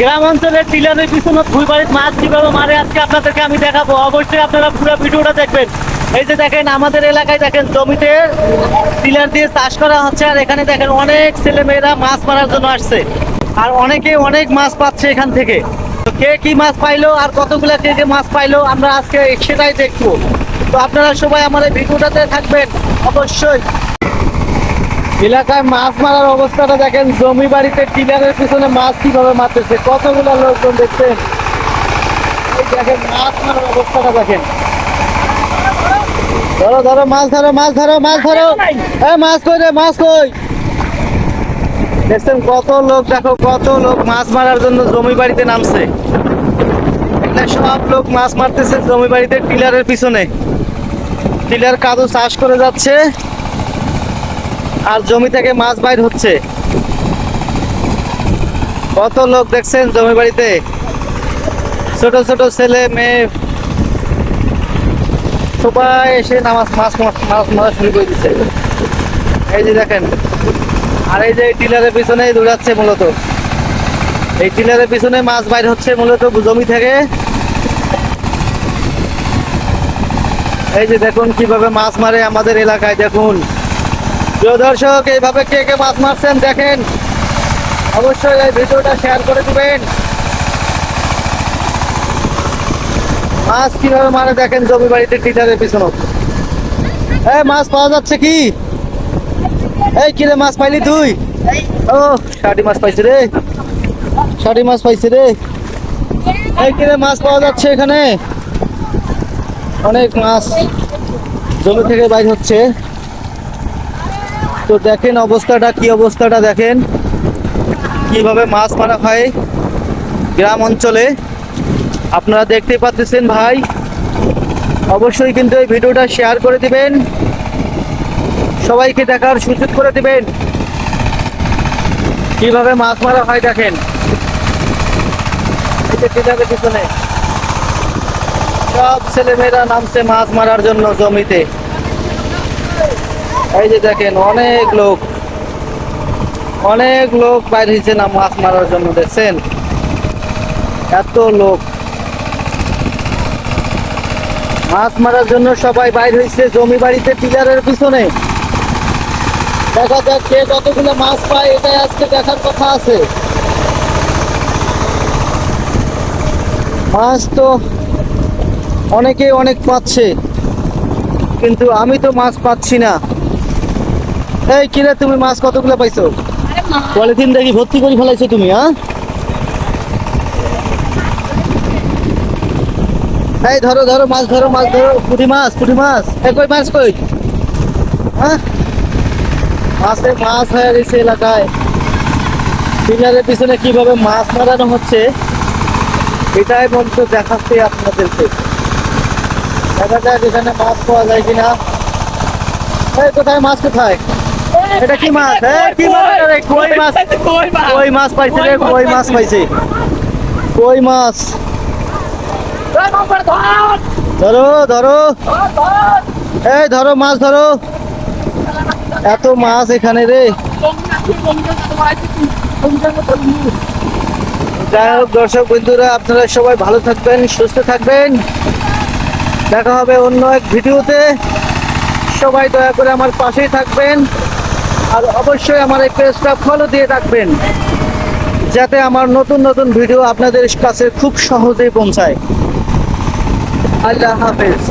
গ্রাম অঞ্চলের টিলারের পিছনে ভুই বাড়ির মাছ কীভাবে মারে আজকে আপনাদেরকে আমি দেখাবো। অবশ্যই আপনারা পুরো ভিডিওটা দেখবেন। এই যে দেখেন, আমাদের এলাকায় দেখেন, জমিতে টিলার দিয়ে চাষ করা হচ্ছে, আর এখানে দেখেন অনেক ছেলে মেয়েরা মাছ মারার জন্য আসছে। আর অনেকে অনেক মাছ পাচ্ছে এখান থেকে। কে কি মাছ পাইলো আর কতগুলা কে কে মাছ পাইলো, আমরা আজকে সেটাই দেখব। তো আপনারা সবাই আমার এই ভিডিওটাতে থাকবেন। অবশ্যই এলাকায় মাছ মারার অবস্থাটা দেখেন, জমি বাড়িতে টিলারের পিছনে মাছ কীভাবে মারতেছে, কতগুলো লোকজন দেখছেন? দেখেন, মাছ মারার অবস্থাটা দেখেন। ধরো ধরো, মাছ ধরো মাছ ধরো মাছ ধরো। এ, মাছ কই রে, মাছ কই? দেখছেন, কত লোক, দেখো, কত লোক মাছ মারার জন্য জমি বাড়িতে নামছে। সব লোক মাছ মারতেছে জমি বাড়িতে টিলারের পিছনে। টিলার কাদু চাষ করে যাচ্ছে। আর জমি থেকে মাছ বাইর হচ্ছে। কত লোক দেখছেন জমি বাড়িতে? ছোট ছোট ছেলে, মেয়ে। সবাই এসে নামাজ মাছ মাছ- মারা শুরু করে দিচ্ছে। এই যে দেখেন, আর এই যে এই টিলারের পিছনে দৌড়াচ্ছে মূলত। এই টিলারের পিছনে মাছ বাইর হচ্ছে মূলত জমি থেকে। এই যে দেখুন কীভাবে মাছ মারে আমাদের এলাকায়, দেখুন। দর্শক, এইভাবে কে কে মাছ মারছেন দেখেন। অবশ্যই এই ভিডিওটা শেয়ার করে দিবেন। মাছ কীভাবে মারে দেখেন জমি বাড়িতে টিটারের পিছনে। এই মাছ পাওয়া যাচ্ছে কি? এই কিরে, মাছ পাইলি তুই? ও ষাটি মাছ পাইছে রে। ষাটি মাছ পাইছে রে। এই কিরে, মাছ পাওয়া যাচ্ছে এখানে। অনেক মাছ জমি থেকে বাইর হচ্ছে। তো দেখেন অবস্থাটা, কি অবস্থাটা দেখেন? কীভাবে মাছ মারা হয় গ্রাম অঞ্চলে। আপনারা দেখতে পাচ্ছেন ভাই, অবশ্যই কিন্তু এই ভিডিওটা শেয়ার করে দিবেন। সবাইকে দেখার সুযোগ করে দিবেন। কীভাবে মাছ মারা হয় দেখেন। সব ছেলেমেয়েরা নামছে মাছ মারার জন্য জমিতে। এই যে দেখেন, অনেক লোক অনেক লোক বাইর হয়েছে না মাছ মারার জন্য, দেখছেন? এত লোক। মাছ মারার জন্য সবাই বাইর হয়েছে, জমি বাড়িতে পিলারের পিছনে। দেখা যাক কে কতগুলো মাছ পায়, এটাই আজকে দেখার কথা আছে। মাছ তো অনেকে অনেক পাচ্ছে, কিন্তু আমি তো মাছ পাচ্ছি না। এই কিরে তুমি মাছ কতগুলো পাইছো? পলিথিন দেখি ভর্তি করে ফেলাইছো তুমি হ্যাঁ? এই ধরো ধরো মাছ ধরো মাছ ধরো। পুঁটি মাছ পুঁটি মাছ। এই কই মাছ কই? হ্যাঁ? মাছে মাছ হয়ে গেছে এলাকায়। পিলারের পিছনে কীভাবে মাছ মারানো হচ্ছে এটাই মূলত দেখাচ্ছি আপনাদেরকে। দেখা যাক এখানে মাছ পাওয়া যায় কিনা। এই কোথায় মাছ কোথায়? এটা কি মাছ? এই কি মাছ? কই? মাছ? কই মাছ? পাইছে রে? কই মাছ পাইছে? কই মাছ? ধরো ধরো! এই ধরো মাছ ধরো। এত মাছ এখানে রে। যাই হোক দর্শক বন্ধুরা আপনারা সবাই ভালো থাকবেন সুস্থ থাকবেন। দেখা হবে অন্য এক ভিডিওতে। সবাই দয়া করে আমার পাশেই থাকবেন। আর অবশ্যই আমার এই পেজটা ফলো দিয়ে রাখবেন, যাতে আমার নতুন নতুন ভিডিও আপনাদের কাছে খুব সহজেই পৌঁছায়। আল্লাহ হাফেজ।